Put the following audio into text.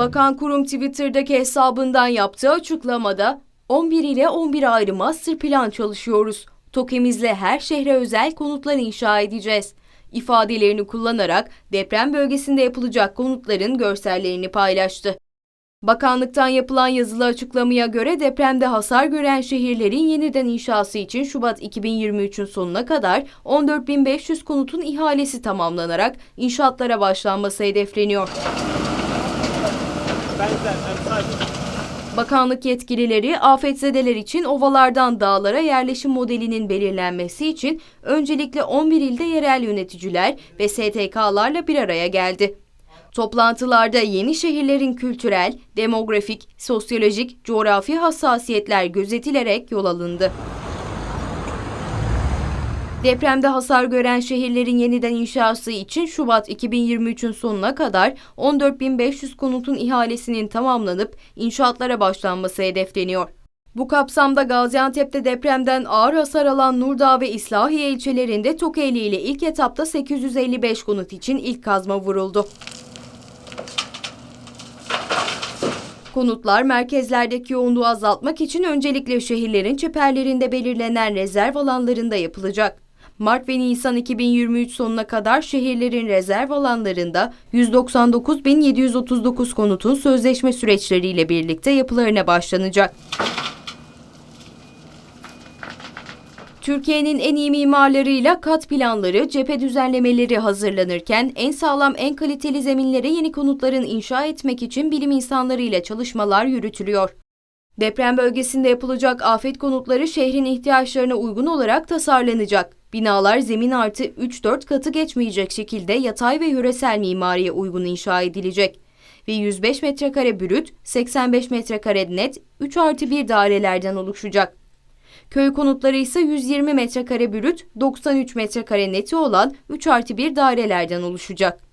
Bakan kurum Twitter'daki hesabından yaptığı açıklamada 11 ile 11 ayrı master plan çalışıyoruz. TOKİ'mizle her şehre özel konutlar inşa edeceğiz. ifadelerini kullanarak deprem bölgesinde yapılacak konutların görsellerini paylaştı. Bakanlıktan yapılan yazılı açıklamaya göre depremde hasar gören şehirlerin yeniden inşası için Şubat 2023'ün sonuna kadar 14.500 konutun ihalesi tamamlanarak inşaatlara başlanması hedefleniyor. Bakanlık yetkilileri afetzedeler için ovalardan dağlara yerleşim modelinin belirlenmesi için öncelikle 11 ilde yerel yöneticiler ve STK'larla bir araya geldi. Toplantılarda yeni şehirlerin kültürel, demografik, sosyolojik, coğrafi hassasiyetler gözetilerek yol alındı. Depremde hasar gören şehirlerin yeniden inşası için Şubat 2023'ün sonuna kadar 14.500 konutun ihalesinin tamamlanıp inşaatlara başlanması hedefleniyor. Bu kapsamda Gaziantep'te depremden ağır hasar alan Nurdağ ve İslahiye ilçelerinde Tokeli ile ilk etapta 855 konut için ilk kazma vuruldu. Konutlar merkezlerdeki yoğunluğu azaltmak için öncelikle şehirlerin çeperlerinde belirlenen rezerv alanlarında yapılacak. Mart ve Nisan 2023 sonuna kadar şehirlerin rezerv alanlarında 199.739 konutun sözleşme süreçleriyle birlikte yapılarına başlanacak. Türkiye'nin en iyi mimarlarıyla kat planları, cephe düzenlemeleri hazırlanırken en sağlam, en kaliteli zeminlere yeni konutların inşa etmek için bilim insanlarıyla çalışmalar yürütülüyor. Deprem bölgesinde yapılacak afet konutları şehrin ihtiyaçlarına uygun olarak tasarlanacak. Binalar zemin artı 3-4 katı geçmeyecek şekilde yatay ve yöresel mimariye uygun inşa edilecek. Ve 105 metrekare brüt, 85 metrekare net 3 artı 1 dairelerden oluşacak. Köy konutları ise 120 metrekare brüt, 93 metrekare neti olan 3 artı 1 dairelerden oluşacak.